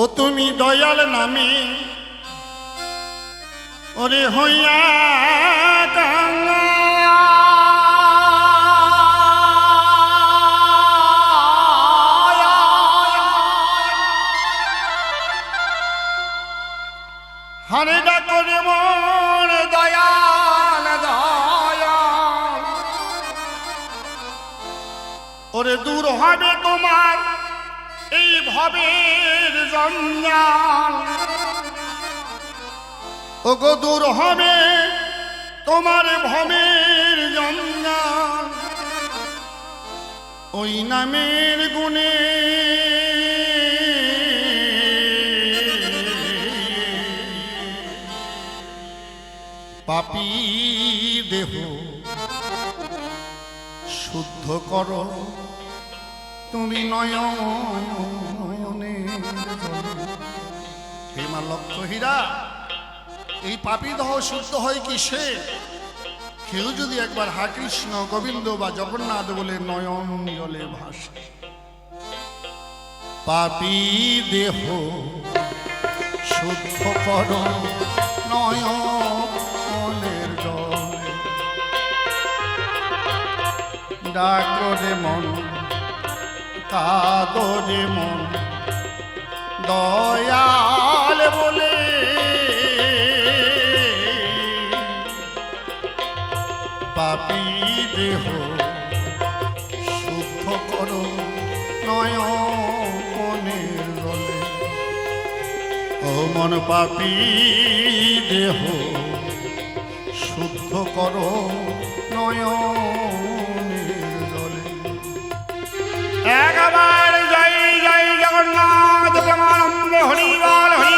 ও তুমি দয়াল নামে। ওরে হইয়া হারে ডাকরে মন দয়াল দয়াল। ওরে দূর হবে তোমার ভবের জঞ্জাল ওগো দূর হবে তোমার ভবের জঞ্জাল ওই নামের গুণে পাপি দেহ শুদ্ধ করো। তুমি নয়নে। হে মা লক্ষ্য হীরা এই পাপি দহ শুদ্ধ হয় কি সে কেউ যদি একবার হা কৃষ্ণ, গোবিন্দ বা জগন্নাথ বলে নয়ন জলে ভাসে। পাপি দেহ শুদ্ধ করো নয়নের জলে। ডাকরে মন। কাদরে মন। দয়াল বলে পাপি দেহ শুদ্ধ করো নয়নের জলে ও মন পাপি দেহ শুদ্ধ করো জলে একবার জয় জয় জগন্নাথ প্রেমানন্দ হরিবাল হরিবাল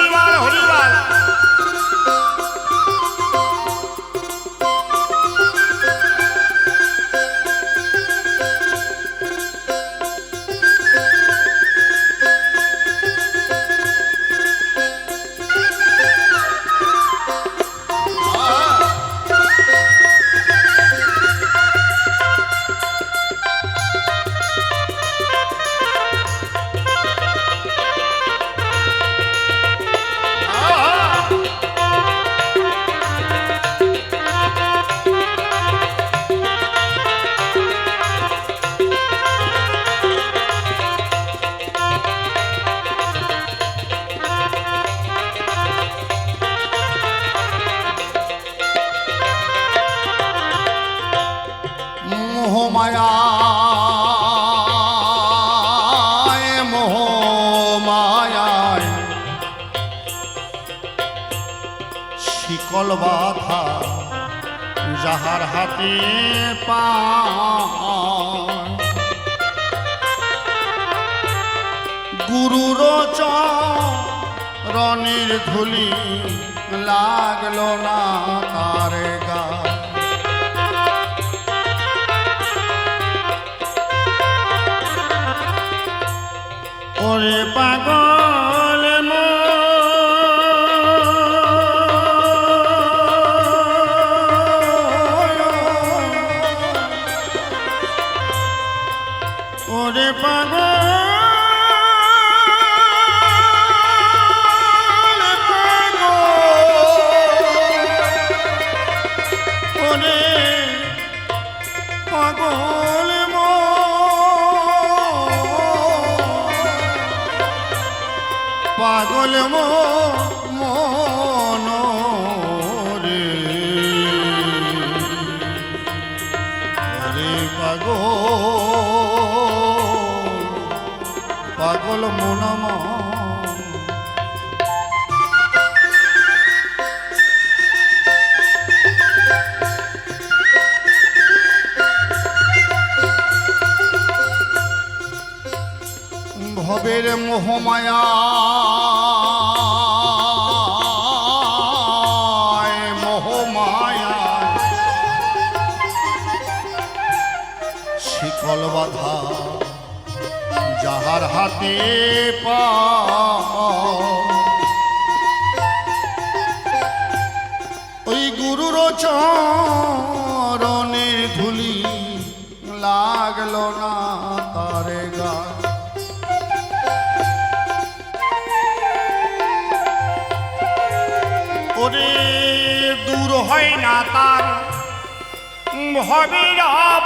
ওরে পাগল। মোহমায়া মোহমায়া শিকল বাধা যাহার হাতে পা। ওই গুরুর চরণের হয় না তার। ভবির আর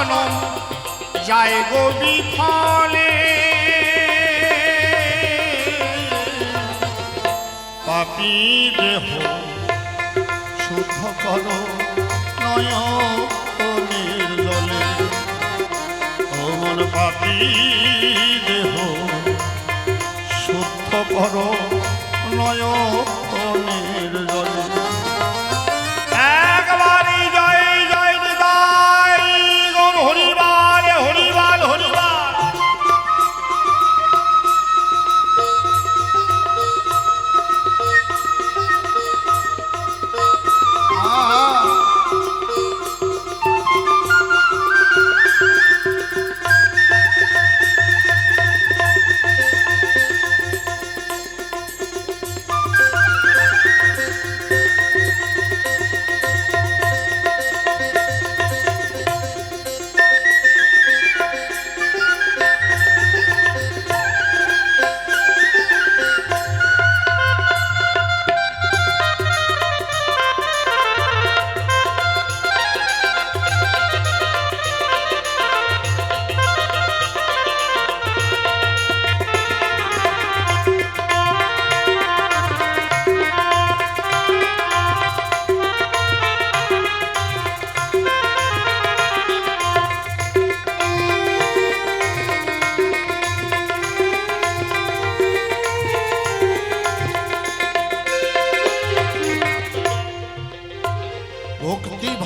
জনম, যায় গো বিফলে। পাপি দেহ শুদ্ধ করো নয়নের জলে পাপি দেহ শুদ্ধ করো নয়নের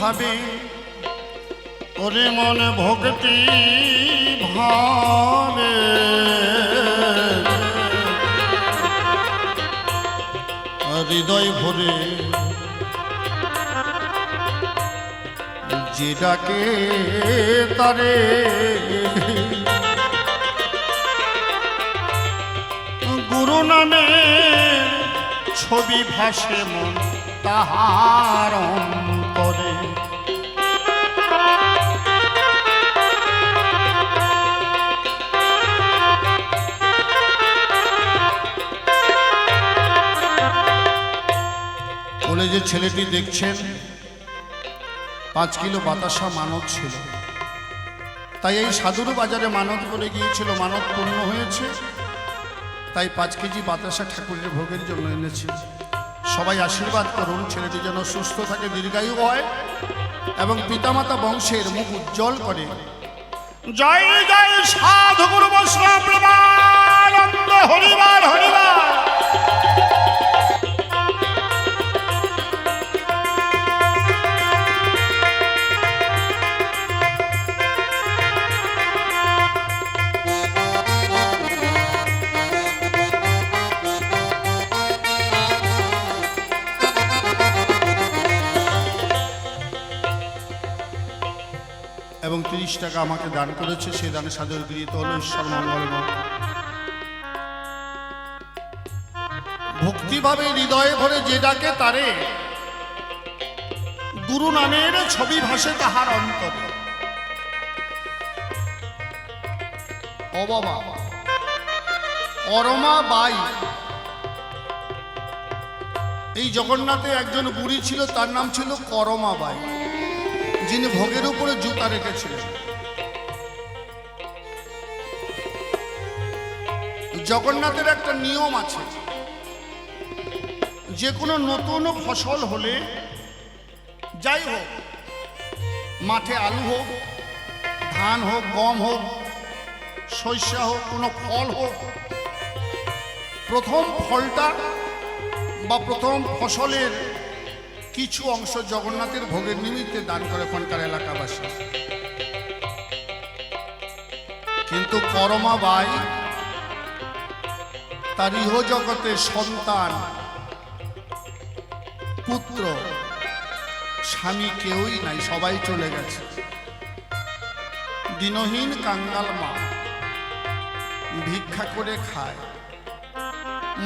ভাবে, ওরে মন ভক্তি ভাবে। হৃদয় ভরে যেটাকে তারে, গুরু নামে ছবি ভাসে মন তাহার যে ছেলেটি দেখছেন, পাঁচ কিলো বাতাসা মানত ছিল। তাই এই সাধুর বাজারে মানত করে গিয়েছিল, মানত পূর্ণ হয়েছে। তাই পাঁচ কেজি বাতাসা ঠাকুরের ভোগের জন্য এনেছি। সবাই আশীর্বাদ করুন, ছেলেটি যেন সুস্থ থাকে, দীর্ঘায়ু হয় এবং পিতামাতা বংশের মুখ উজ্জ্বল করে। জয় জয় সাধু গুরু বৈষ্ণব হরিবার হরিবার। তিরিশ টাকা আমাকে দান করেছে সেই দানে সাদর গৃহীত হল ঈশ্বর মঙ্গলময় ভক্তিভাবে হৃদয়ে ভরে যে ডাকে তারে, গুরু নামের ছবি ভাসে তাহার অন্তরে। ও অরমা বাই। এই জগন্নাথে একজন বুড়ি ছিল, তার নাম ছিল করমা বাই। যিনি ভোগের উপরে জুতা রেখেছিলেন। জগন্নাথের একটা নিয়ম আছে। যে কোনো নতুন ফসল হলে, যাই হোক, মাঠে আলু হোক, ধান হোক, গম হোক শস্য হোক, কোনো ফল হোক, প্রথম ফলটা বা প্রথম ফসলের কিছু অংশ জগন্নাথের ভোগের নিমিত্তে দান করে ওখানকার এলাকাবাসী। কিন্তু করমা বাই তার ইহ জগতের সন্তান, পুত্র, স্বামী কেউই নাই, সবাই চলে গেছে। দিনহীন কাঙ্গাল মা ভিক্ষা করে খায়।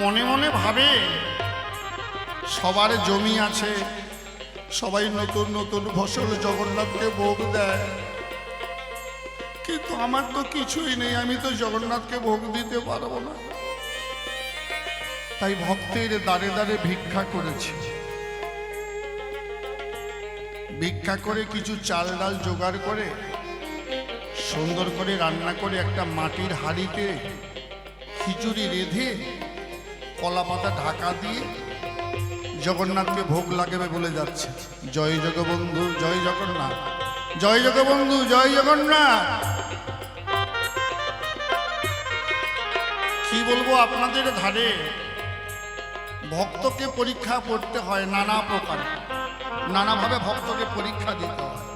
মনে মনে ভাবে সবার জমি আছে। সবাই নতুন নতুন ফসল জগন্নাথকে ভোগ দেয়। কিন্তু আমার তো কিছুই নেই, আমি তো জগন্নাথকে ভোগ দিতে পারব না। তাই ভক্তের দাঁড়ে দাঁড়ে ভিক্ষা করেছি। ভিক্ষা করে কিছু চাল ডাল জোগাড় করে, সুন্দর করে রান্না করে একটা মাটির হাঁড়িতে খিচুড়ি রেঁধে কলা পাতা ঢাকা দিয়ে জগন্নাথকে ভোগ লাগাবে বলে যাচ্ছে। জয় জগবন্ধু, জয় জগন্নাথ। জয় জগবন্ধু, জয় জগন্নাথ। কি বলব আপনাদের ধারে? ভক্তকে পরীক্ষা করতে হয় নানা প্রকার। নানাভাবে ভক্তকে পরীক্ষা দিতে হয়।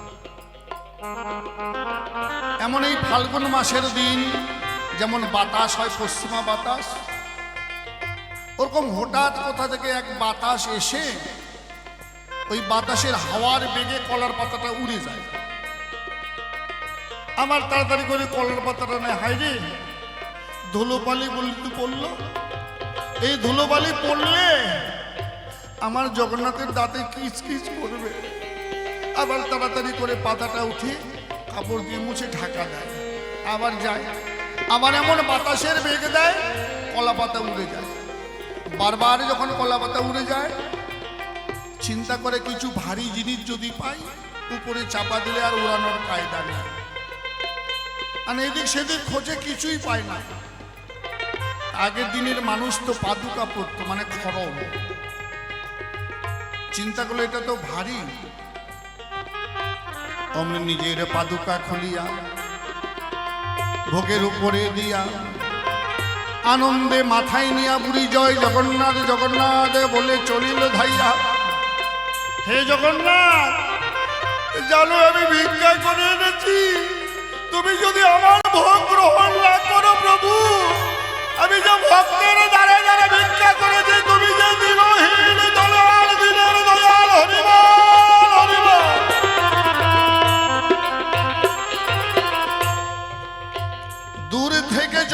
এমন এই ফাল্গুন মাসের দিন, যেমন বাতাস হয় পশ্চিমা বাতাস ওরকম হঠাৎ কোথা থেকে এক বাতাস এসে ওই বাতাসের হাওয়ার বেগে কলার পাতাটা উড়ে যায়। আমার তাড়াতাড়ি করে কলার পাতাটা নেয় হাই রে। ধুলোবালি বলতে পড়ল। এই ধুলোবালি পড়লে আমার জগন্নাথের দাঁতে কিচ কিচ করবে। আবার তাড়াতাড়ি করে পাতাটা উঠে কাপড় দিয়ে মুছে ঢাকা দেয়। আবার যায়, আবার এমন বাতাসের বেগ দেয়, কলা পাতা উড়ে যায়। বারবার যখন কলা পাতা উড়ে যায়, চিন্তা করে কিছু ভারী জিনিস যদি পাই, উপরে চাপা দিলে আর উড়ানোর কায়দা নেই। আর এদিক সেদিক খোঁজে কিছুই পায় না। আগের দিনের মানুষ তো পাদুকা পড়তো মানে খরম। চিন্তা করলে এটা তো ভারী। অমনি নিজের পাদুকা খুলিয়া, ভোগের উপরে দিয়া আনন্দে মাথায় নিয়া বুড়ি জয় জগন্নাথ জগন্নাথ বলে চলিল ধাইয়া হে জগন্নাথ! জানো আমি ভিক্ষা করে এনেছি। তুমি যদি আমার ভোগ গ্রহণ না করো প্রভু আমি যা ভক্তের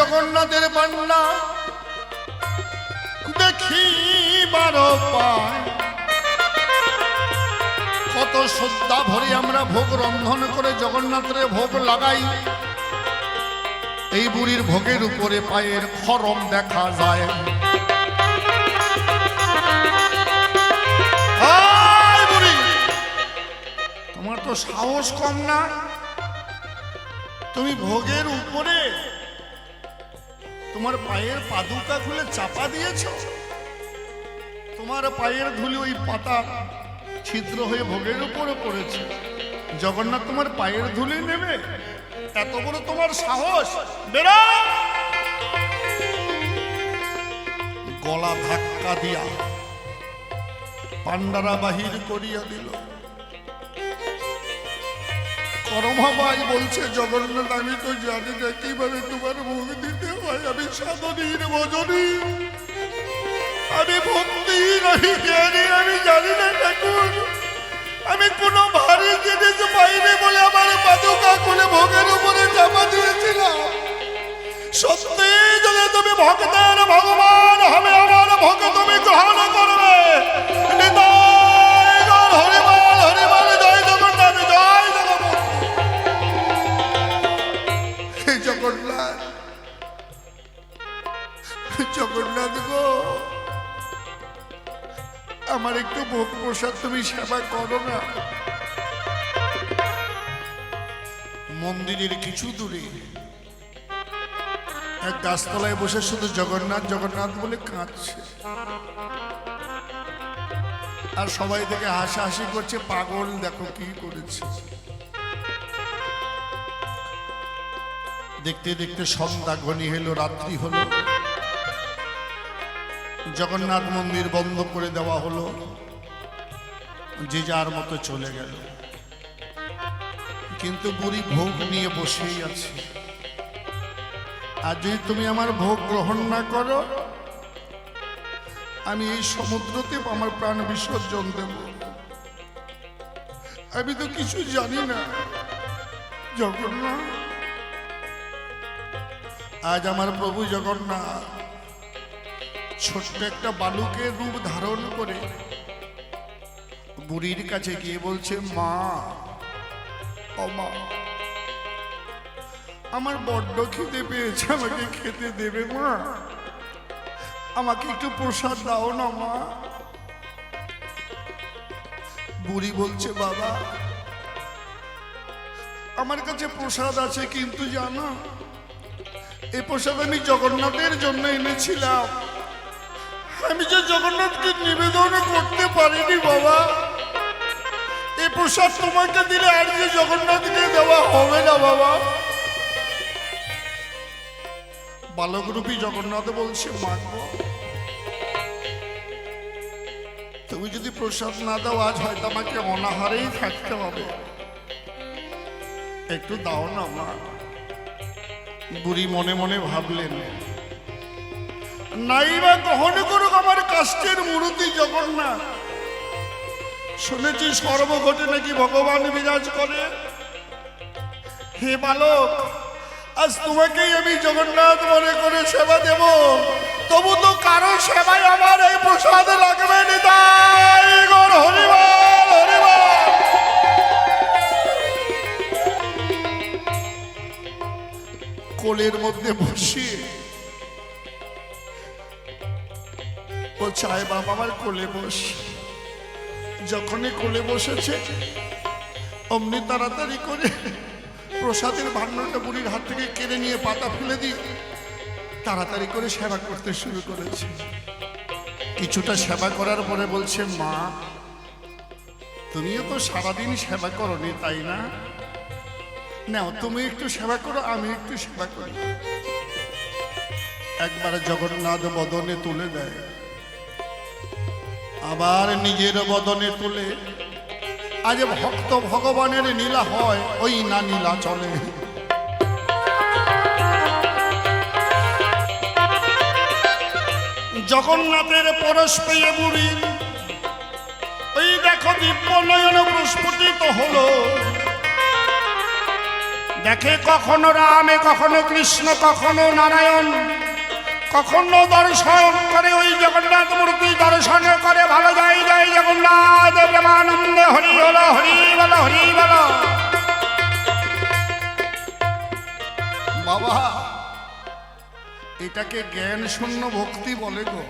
জগন্নাথের পান্না দেখি বারো পায়। কত শ্রদ্ধা ভরে আমরা ভোগ রন্ধন করে জগন্নাথের ভোগ লাগাই। এই বুড়ির ভোগের উপরে পায়ের খরম দেখা যায়। তোমার তো সাহস কম না? তুমি ভোগের উপরে তোমার পায়ের পাদুকা খুলে চাপা দিয়েছ? তোমার পায়ের ধুলি ওই পাতা ছিদ্র হয়ে ভোগের উপরে পড়েছে। জগন্নাথ, তোমার পায়ের ধুলি নেবে? এত বড় তোমার সাহস? গলা ধাক্কা দিয়া পান্ডারা বাহির করিয়া দিল। করমাবাই বলছে, জগন্নাথ, আমি তো জানি না কীভাবে তোমার মুখ দিতে হয়, আমি সাধনীর ভজনী আমি ভক্তি নহি জ্ঞানী, আমি জানি না ঠাকুর আমি কোনো ভারী জিনিস পাইনি বলে আমার পাদুকা খুলে ভোগের উপরে চাপা দিয়েছিলাম সত্যি যদি তুমি ভক্তের ভগবান হবে আমার ভোগ তুমি গ্রহণ করবে। নিতাই আমার একটু ভোগ প্রসাদ তুমি সেবা করো না। মন্দিরের কিছু দূরে এক গাছতলায় বসে শুধু জগন্নাথ জগন্নাথ বলে কাঁদছে। আর সবাই থেকে হাসাহাসি করছে, পাগল, দেখো কি করেছে। দেখতে দেখতে সন্ধ্যা ঘনি হলো রাত্রি হলো। জগন্নাথ মন্দির বন্ধ করে দেওয়া হলো। যে যার মতো চলে গেল। কিন্তু বুড়ি ভোগ নিয়ে বসেই আছে। আর যদি তুমি আমার ভোগ গ্রহণ না করো, আমি এই সমুদ্রতে আমার প্রাণ বিসর্জন দেব। আমি তো কিছু জানি না, জগন্নাথ। আজ আমার প্রভু জগন্নাথ। ছোট্ট একটা বালুকের রূপ ধারণ করে বুড়ির কাছে গিয়ে বলছে, মা, ও মা, আমার বড্ড খিদে পেয়েছে, আমাকে খেতে দেবে মা? আমাকে একটু প্রসাদ দাও না মা? বুড়ি বলছে, বাবা, আমার কাছে প্রসাদ আছে কিন্তু জানো এই প্রসাদ আমি জগন্নাথের জন্য এনেছিলাম। আমি যে জগন্নাথকে নিবেদন করতে পারিনি, বাবা। এই প্রসাদ তোমাকে দিলে আর যে জগন্নাথকে দেওয়া হবে না, বাবা। বালকরূপী জগন্নাথ বলছে মাগব তুমি যদি প্রসাদ না দাও, আজ হয়তো আমাকে অনাহারেই থাকতে হবে। একটু দাও না, মা। বুড়ি মনে মনে ভাবলেন নাই বা গ্রহণ করুক আমার কাষ্টের মূর্তি জগন্নাথ। শুনেছি সর্বঘটে নাকি ভগবান বিরাজ করে। হে বালক, আজ তোমাকেই আমি জগন্নাথ মনে করে সেবা দেব। তবু তো কারও সেবাই আমার এই প্রসাদ লাগবে কোলের মধ্যে বসিয়ে আয় বাবা আমার কোলে বস। যখনই কোলে বসেছে, অমনি তাড়াতাড়ি করে প্রসাদের ভাণ্ডারটা বুড়ির হাত থেকে কেড়ে নিয়ে পাতা ফেলে দিয়ে তাড়াতাড়ি করে সেবা করতে শুরু করেছে। কিছুটা সেবা করার পরে বলছে, মা, তুমিও তো সারাদিন সেবা করনি, তাই না? নাও, তুমি একটু সেবা করো, আমি একটু সেবা করি। একবার জগন্নাথ বদনে তুলে দেয়। আবার নিজের বদনে তুলে। আজ ভক্ত ভগবানের নীলা হয়, ওই না নীলা চলে। জগন্নাথের পরশ পেয়ে বুড়ি। ওই দেখো দিব্য নয়ন প্রস্ফুটিত হলো। দেখে কখনো রামে, কখনো কৃষ্ণ, কখনো নারায়ণ। কখনো দর্শন করে ওই জগন্নাথ মূর্তি দর্শন করে ভালো যাই যাই জগন্নাথ প্রেমানন্দে হরি বলো হরি বলো হরি বলো। বাবা, এটাকে জ্ঞান শূন্য ভক্তি বলে গো।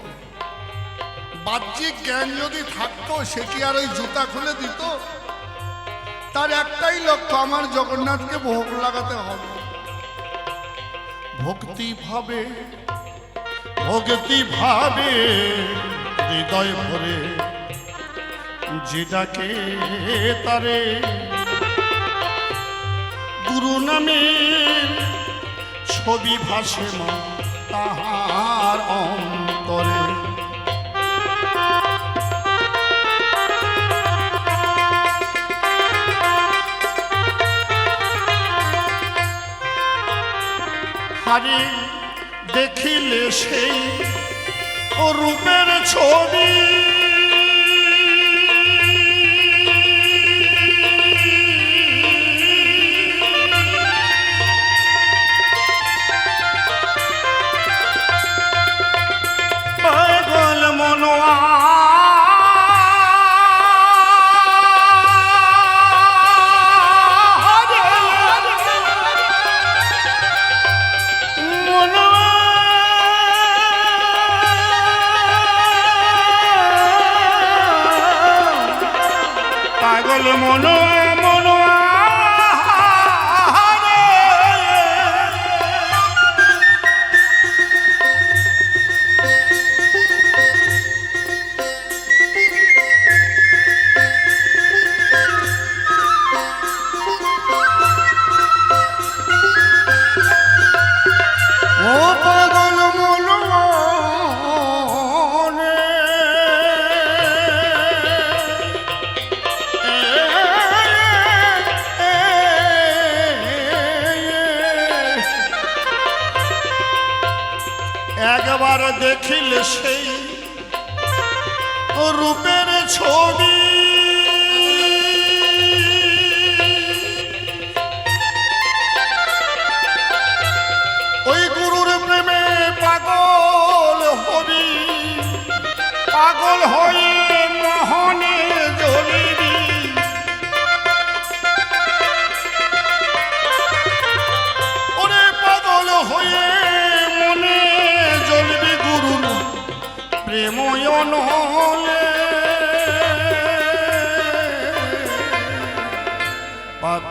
বাহ্যিক জ্ঞান যদি থাকতো, সে কি আর ওই জুতা খুলে দিত? তার একটাই লক্ষ্য, আমার জগন্নাথকে ভোগ লাগাতে হবে। ভক্তি ভাবে ভক্তি ভাবে হৃদয় ভরে যেটাকে তারে গুরু নামে ছবি ভাসে মা তাহার অন্তরে। হারে দেখিলে সেই রূপের ছবি। পাগল মনো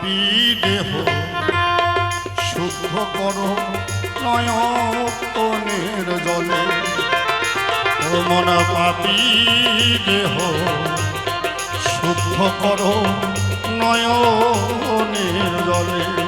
পাপি দেহ শুদ্ধ কর নয়নের জলে। মন পাপি দেহ শুদ্ধ কর নয়নের জলে।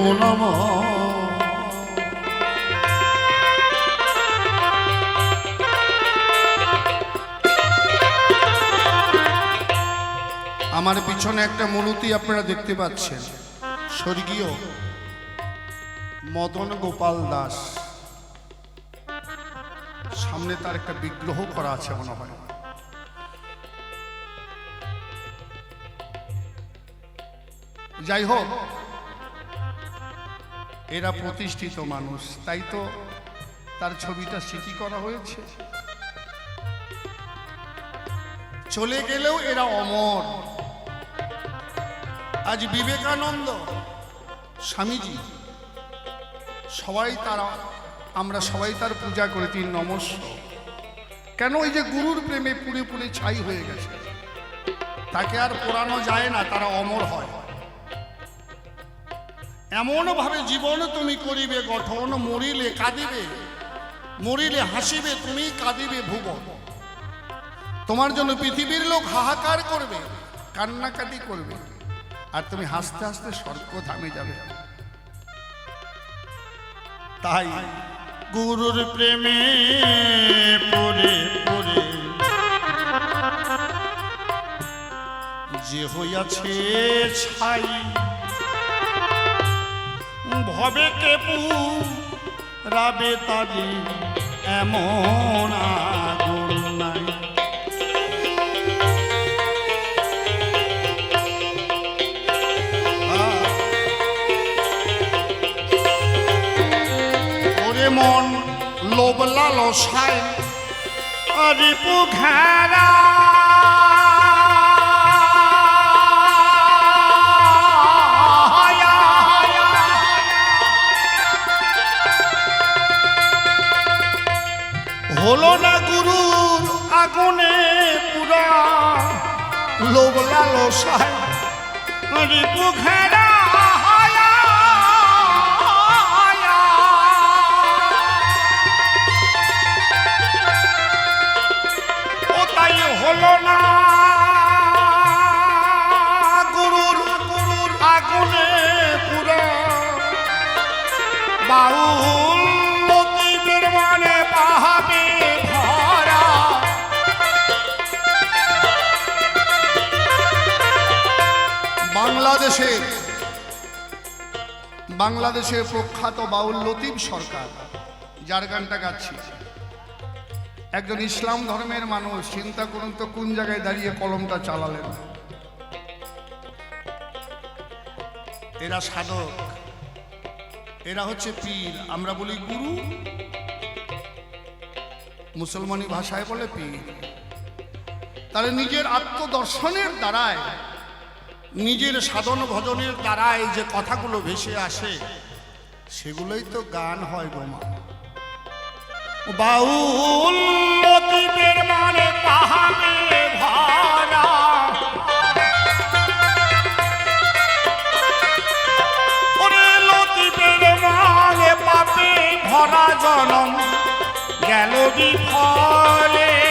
মনাম আমার পিছনে একটা মূর্তি আপনারা দেখতে পাচ্ছেন। স্বর্গীয় মদন গোপাল দাস। সামনে তার একটা বিগ্রহ করা আছে মনে হয়। যাই হোক এরা প্রতিষ্ঠিত মানুষ, তাই তো তার ছবিটা স্মৃতি করা হয়েছে। চলে গেলেও এরা অমর। আজ বিবেকানন্দ স্বামীজি, সবাই তারা, আমরা সবাই তার পূজা করে তিন নমস্য কেন ওই যে গুরুর প্রেমে পুড়ে পুড়ে ছাই হয়ে গেছে? তাকে আর পোড়ানো যায় না, তারা অমর হয়। এমনভাবে জীবন তুমি করিবে, গঠন মরিলে কাঁদিবে, মরিলে হাসিবে তুমি কাঁদিবে ভুবন। তোমার জন্য পৃথিবীর লোক হাহাকার করবে, কান্নাকাটি করবে, আর তুমি হাসতে হাসতে স্বর্গ ধামে যাবে। তাই গুরুর প্রেমে পড়ে পড়ে। যে হইয়াছে ছাই ভবে কেপু রাবে তারে এমন আগুন নাই। ওরে মন লোভ লালসায় রিপু ঘেরা। লালসায় রিপু বাংলাদেশে বাংলাদেশের প্রখ্যাত বাউল লতিফ সরকার, যার গানটা গাচ্ছি। একজন ইসলাম ধর্মের মানুষ, চিন্তা করুন তো কোন জায়গায় দাঁড়িয়ে কলমটা চালালেন। এরা সাধক, এরা হচ্ছে পীর, আমরা বলি গুরু। মুসলমানি ভাষায় বলে পীর। তাহলে নিজের আত্মদর্শনের দ্বারায় নিজের সাধন ভজনের দ্বারায় যে কথাগুলো ভেসে আসে, সেগুলোই তো গান হয় গোমা বাউল মানে মানে ভরা জনম। গেল বিফলে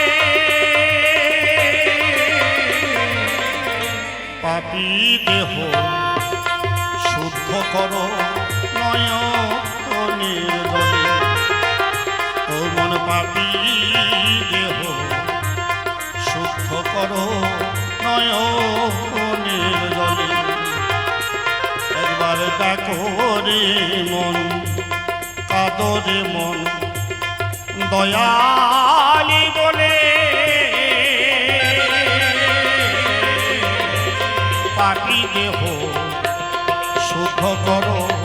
পাপি দেহ। শুদ্ধ করো মন পাপি দেহ। শুদ্ধ করো একবার ডাকো মন কাদরে মন। দয়ালি দেহ শুদ্ধ করো।